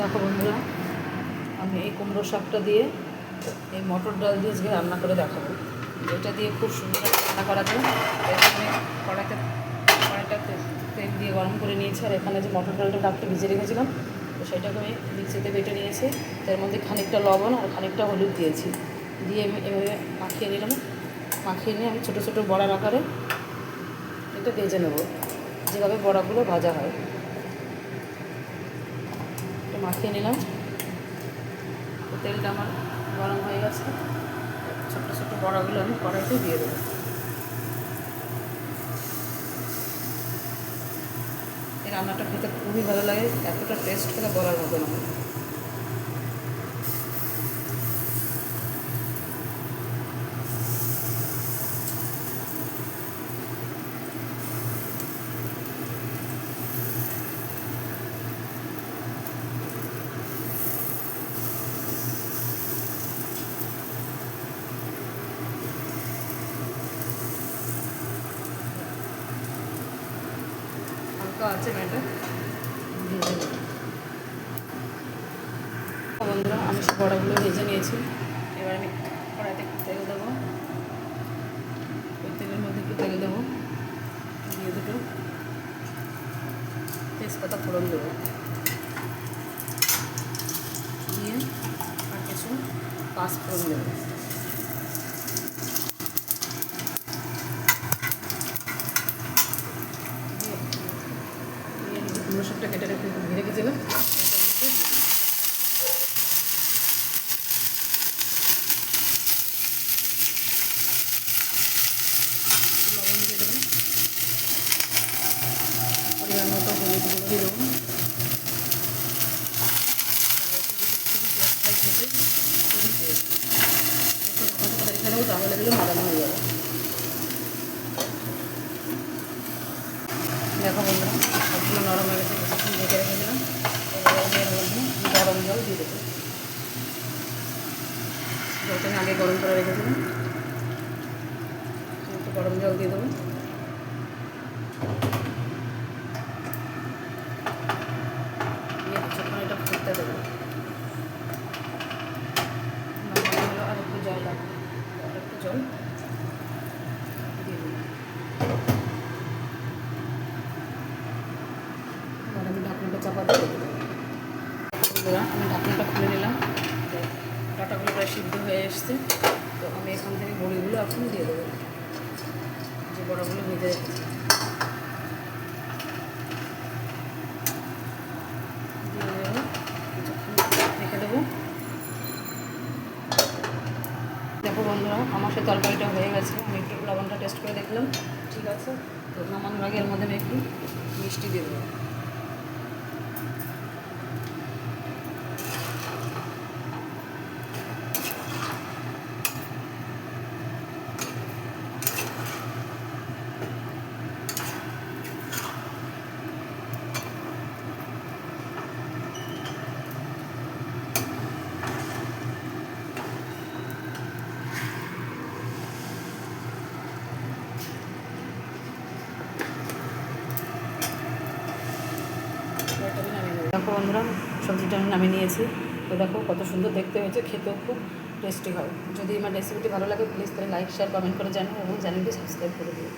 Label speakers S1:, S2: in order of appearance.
S1: দেখো বন্ধুরা, আমি এই কুমড়ো শাকটা দিয়ে এই মটর ডাল দিয়ে আজকে রান্না করে দেখাবো। এটা দিয়ে খুব সুন্দর রান্না করা যায়। এখানে কড়াইতে কড়াইটা তেল দিয়ে গরম করে নিয়েছি, আর এখানে যে মটর ডালটা ডাকটা ভিজে রেখেছিলাম, তো সেটাকে আমি মিক্সিতে বেটে নিয়েছি। তার মধ্যে খানিকটা লবণ আর খানিকটা হলুদ দিয়েছি। দিয়ে আমি এভাবে মাখিয়ে নিলাম। মাখিয়ে নিয়ে আমি ছোটো ছোটো বড়ার আকারে এটা ভেজে নেব। যেভাবে বড়াগুলো ভাজা হয়। মাখিয়ে নিলাম। তেলটা আমার গরম হয়ে গেছে। ছোট্ট ছোট্ট বড়াগুলো আমি কড়াইতে দিয়ে দেবো। এই রান্নাটা খেতে খুবই ভালো লাগে, এতটা টেস্ট খেতে বলার মতো না। আছে মেয়েটা বন্ধুরা, আমি সব বড়াগুলো ভেজে নিয়েছি। এবার আমি কড়াইতে একটু তেল দেবো। ওই তেলের মধ্যে একটু তেল দেবো। দিয়ে দুটো তেজপাতা ফোড়ন দেবো। দিয়ে আর কিছু পাঁচ ফোড়ন দেবো দিয়ে দিয়ে আমি যে কুমড়ো শাকটা কেটে রেখে রেখেছিলাম। পরিমাণ মতো হলুদ গুঁড়ো আর একটু যদি খুবই পেঁয়াজ খাই খেতে খুবই পেঁয়াজ একটু তরকারি খাব তাহলে এগুলো মারানো হয়ে যাবে দেখো বন্ধুরা, সবগুলো নরম হয়ে গেছে, কিছুক্ষণ ঢেকে রেখেছিলাম এর গরম জল দিয়ে দেবো। জলটা আগে গরম করে রেখেছিলাম একটু গরম জল দিয়ে দেবো দিয়ে কিছুক্ষণ এটা ফুটতে দেবো নামানো হলো আর একটু জল লাগবে আর একটু জল দিয়ে দেবো এবার আমি ঢাকনাটা চাপা দিয়ে দেবো বন্ধুরা, আমি ঢাকনাটা খুলে নিলাম। ডাটাগুলো প্রায় সিদ্ধ হয়ে এসছে। তো আমি এখান থেকে বড়িগুলো এখন দিয়ে দেবো। যে বড়াগুলো ভেজে দেখো বন্ধুরা, আমার সে তরকারিটা হয়ে গেছে। আমি একটু লবণটা টেস্ট করে দেখলাম। ঠিক আছে? তো নামানোর আগে এর মধ্যে আমি একটু মিষ্টি দিয়ে দেবো এবার আমি নামিয়ে নেব। দেখো বন্ধুরা, সবজিটা আমি নামিয়ে নিয়েছি। তো দেখো কত সুন্দর দেখতে হয়েছে, খেতেও খুব টেস্টি হয়। যদি আমার রেসিপিটি ভালো লাগে প্লিজ তাহলে লাইক শেয়ার কমেন্ট করে জানো এবং চ্যানেলটি সাবস্ক্রাইব করে দিও।